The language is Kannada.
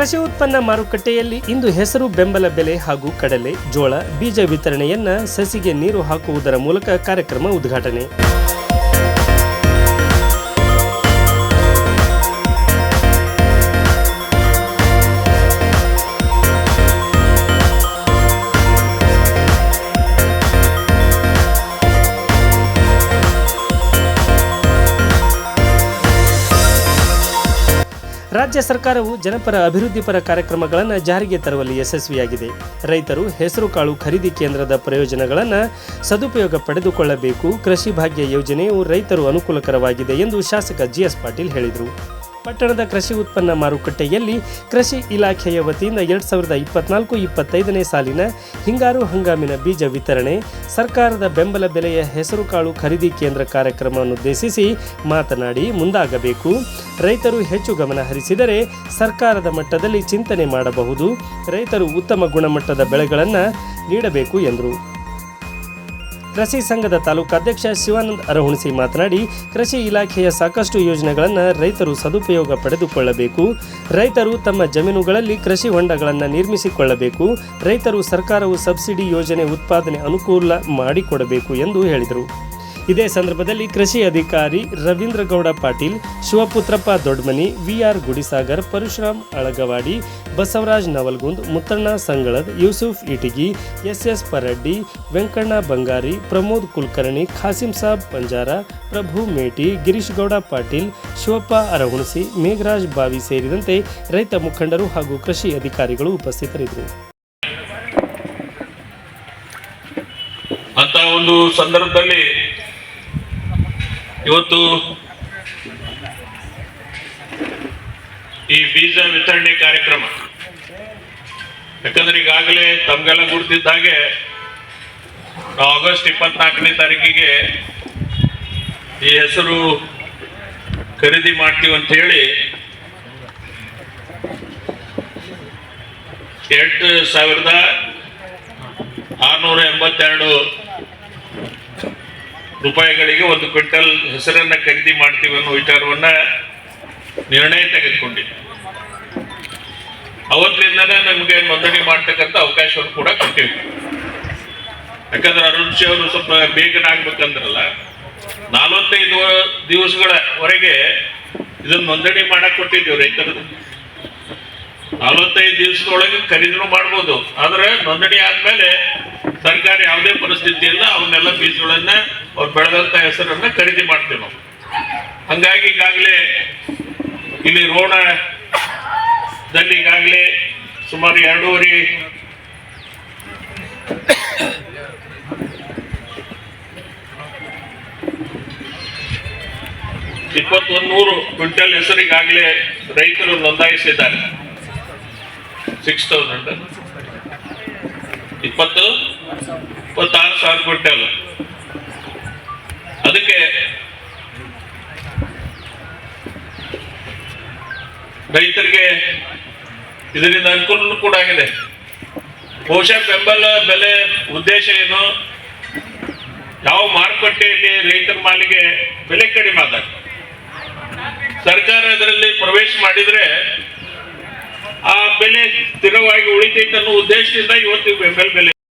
ಕೃಷಿ ಉತ್ಪನ್ನ ಮಾರುಕಟ್ಟೆಯಲ್ಲಿ ಇಂದು ಹೆಸರು, ಬೆಂಬಲ ಬೆಲೆ ಹಾಗೂ ಕಡಲೆ, ಜೋಳ, ಬೀಜ ವಿತರಣೆಯನ್ನ ಸಸಿಗೆ ನೀರು ಹಾಕುವುದರ ಮೂಲಕ ಕಾರ್ಯಕ್ರಮ ಉದ್ಘಾಟನೆ. ರಾಜ್ಯ ಸರ್ಕಾರವು ಜನಪರ ಅಭಿವೃದ್ಧಿ ಪರ ಕಾರ್ಯಕ್ರಮಗಳನ್ನು ಜಾರಿಗೆ ತರುವಲ್ಲಿ ಯಶಸ್ವಿಯಾಗಿದೆ. ರೈತರು ಹೆಸರುಕಾಳು ಖರೀದಿ ಕೇಂದ್ರದ ಪ್ರಯೋಜನಗಳನ್ನು ಸದುಪಯೋಗ ಪಡೆದುಕೊಳ್ಳಬೇಕು. ಕೃಷಿ ಭಾಗ್ಯ ಯೋಜನೆಯು ರೈತರು ಅನುಕೂಲಕರವಾಗಿದೆ ಎಂದು ಶಾಸಕ ಜಿಎಸ್ ಪಾಟೀಲ್ ಹೇಳಿದರು. ಪಟ್ಟಣದ ಕೃಷಿ ಉತ್ಪನ್ನ ಮಾರುಕಟ್ಟೆಯಲ್ಲಿ ಕೃಷಿ ಇಲಾಖೆಯ ವತಿಯಿಂದ ಎರಡು ಸಾವಿರದ ಇಪ್ಪತ್ನಾಲ್ಕು, ಇಪ್ಪತ್ತೈದನೇ ಸಾಲಿನ ಹಿಂಗಾರು ಹಂಗಾಮಿನ ಬೀಜ ವಿತರಣೆ, ಸರ್ಕಾರದ ಬೆಂಬಲ ಬೆಲೆಯ ಹೆಸರುಕಾಳು ಖರೀದಿ ಕೇಂದ್ರ ಕಾರ್ಯಕ್ರಮವನ್ನುದ್ದೇಶಿಸಿ ಮಾತನಾಡಿ ಮುಂದಾಗಬೇಕು. ರೈತರು ಹೆಚ್ಚು ಗಮನ ಹರಿಸಿದರೆ ಸರ್ಕಾರದ ಮಟ್ಟದಲ್ಲಿ ಚಿಂತನೆ ಮಾಡಬಹುದು. ರೈತರು ಉತ್ತಮ ಗುಣಮಟ್ಟದ ಬೆಳೆಗಳನ್ನು ನೀಡಬೇಕು ಎಂದರು. ಕೃಷಿ ಸಂಘದ ತಾಲೂಕಾಧ್ಯಕ್ಷ ಶಿವಾನಂದ್ ಅರಹುಣಸಿ ಮಾತನಾಡಿ, ಕೃಷಿ ಇಲಾಖೆಯ ಸಾಕಷ್ಟು ಯೋಜನೆಗಳನ್ನು ರೈತರು ಸದುಪಯೋಗ ಪಡೆದುಕೊಳ್ಳಬೇಕು. ರೈತರು ತಮ್ಮ ಜಮೀನುಗಳಲ್ಲಿ ಕೃಷಿ ಹೊಂಡಗಳನ್ನು ನಿರ್ಮಿಸಿಕೊಳ್ಳಬೇಕು. ರೈತರು ಸರ್ಕಾರವು ಸಬ್ಸಿಡಿ ಯೋಜನೆ ಉತ್ಪಾದನೆ ಅನುಕೂಲ ಮಾಡಿಕೊಡಬೇಕು ಎಂದು ಹೇಳಿದರು. ಇದೇ ಸಂದರ್ಭದಲ್ಲಿ ಕೃಷಿ ಅಧಿಕಾರಿ ರವೀಂದ್ರ ಗೌಡ ಪಾಟೀಲ್, ಶಿವಪುತ್ರಪ್ಪ ದೊಡ್ಮನಿ, ವಿಆರ್ ಗುಡಿಸಾಗರ್, ಪರಶುರಾಮ್ ಅಳಗವಾಡಿ, ಬಸವರಾಜ್ ನವಲ್ಗುಂದ್, ಮುತ್ತಣ್ಣ ಸಂಗಳದ್, ಯೂಸುಫ್ ಇಟಿಗಿ, ಎಸ್ಎಸ್ ಪರಡ್ಡಿ, ವೆಂಕಣ್ಣ ಬಂಗಾರಿ, ಪ್ರಮೋದ್ ಕುಲಕರ್ಣಿ, ಖಾಸಿಂ ಸಾಬ್ ಪಂಜಾರ, ಪ್ರಭು ಮೇಟಿ, ಗಿರೀಶ್ ಗೌಡ ಪಾಟೀಲ್, ಶಿವಪ್ಪ ಅರಹುಣಸಿ, ಮೇಘರಾಜ್ ಬಾವಿ ಸೇರಿದಂತೆ ರೈತ ಮುಖಂಡರು ಹಾಗೂ ಕೃಷಿ ಅಧಿಕಾರಿಗಳು ಉಪಸ್ಥಿತರಿದ್ದರು. ಅಂತ ಒಂದು ಸಂದರ್ಭದಲ್ಲಿ ಇವತ್ತು ಈ ಬೀಜ ವಿತರಣೆ ಕಾರ್ಯಕ್ರಮ. ಯಾಕಂದ್ರೆ ಈಗಾಗಲೇ ತಮ್ಗೆಲ್ಲ ಗುರ್ತಿದ್ದ ಹಾಗೆ ನಾವು ಆಗಸ್ಟ್ ಇಪ್ಪತ್ನಾಲ್ಕನೇ ತಾರೀಕಿಗೆ ಈ ಹೆಸರು ಖರೀದಿ ಮಾಡ್ತೀವಿ ಅಂತ ಹೇಳಿ ಎಂಟು ಸಾವಿರದ ಆರ್ನೂರ ಎಂಬತ್ತೆರಡು ರೂಪಾಯಿಗಳಿಗೆ ಒಂದು ಕ್ವಿಂಟಲ್ ಹೆಸರನ್ನ ಖರೀದಿ ಮಾಡ್ತೀವಿ ಅನ್ನೋ ವಿಚಾರವನ್ನ ನಿರ್ಣಯ ತೆಗೆದುಕೊಂಡಿದ್ದೆ. ಅವತ್ತಿನಿಂದನೇ ನಮಗೆ ನೋಂದಣಿ ಮಾಡ್ತಕ್ಕಂಥ ಅವಕಾಶವನ್ನು ಕೂಡ ಕೊಟ್ಟಿವಿ ಯಾಕಂದ್ರೆ ಅರುಣ್ ಶಿ ಅವರು ಸ್ವಲ್ಪ ಬೇಗನೆ ಆಗ್ಬೇಕಂದ್ರಲ್ಲ ನಲವತ್ತೈದು ದಿವಸಗಳವರೆಗೆ ಇದನ್ನ ನೋಂದಣಿ ಮಾಡಕ್ ಕೊಟ್ಟಿದ್ದೀವಿ ರೈತರದ್ದು ನಲವತ್ತೈದು ದಿವಸದೊಳಗೆ ಖರೀದಿನೂ ಮಾಡ್ಬೋದು. ಆದ್ರೆ ನೋಂದಣಿ ಆದ್ಮೇಲೆ ಸರ್ಕಾರ ಯಾವುದೇ ಪರಿಸ್ಥಿತಿಯಿಂದ ಅವನ್ನೆಲ್ಲ ಬೀಜಗಳನ್ನ ಅವ್ರು ಬೆಳೆದಂತ ಹೆಸರನ್ನ ಖರೀದಿ ಮಾಡ್ತೇವೆ ನಾವು. ಹಂಗಾಗಿ ಈಗಾಗಲೇ ಇಲ್ಲಿ ರೋಣದಲ್ಲಿ ಈಗಾಗಲೇ ಸುಮಾರು ಎರಡೂವರೆ ಇಪ್ಪತ್ತೊಂದು ನೂರು ಕ್ವಿಂಟಲ್ ಹೆಸರಿಗಾಗಲೇ ರೈತರು ನೋಂದಾಯಿಸಿದ್ದಾರೆ. ಸಿಕ್ಸ್ ತೌಸಂಡ್ ಇಪ್ಪತ್ತು? ಇಪ್ಪತ್ತಾರು ಸಾವಿರ ಕ್ವಿಂಟಲ್ ಅದಕ್ಕೆ ರೈತರಿಗೆ ಇದರಿಂದ ಅನುಕೂಲ ಕೂಡ ಆಗಿದೆ. ಬಹುಶಃ ಬೆಂಬಲ ಬೆಲೆ ಉದ್ದೇಶ ಏನು? ಯಾವ ಮಾರುಕಟ್ಟೆಯಲ್ಲಿ ರೈತರ ಮಾಲಿಗೆ ಬೆಲೆ ಕಡಿಮೆ ಆದಾಗ. ಸರ್ಕಾರ ಅದರಲ್ಲಿ ಪ್ರವೇಶ ಮಾಡಿದ್ರೆ ಆ ಬೆಲೆ ಸ್ಥಿರವಾಗಿ ಉಳಿತೈತೆ ಅನ್ನೋ ಉದ್ದೇಶದಿಂದ ಇವತ್ತು ಬೆಂಬಲ ಬೆಲೆ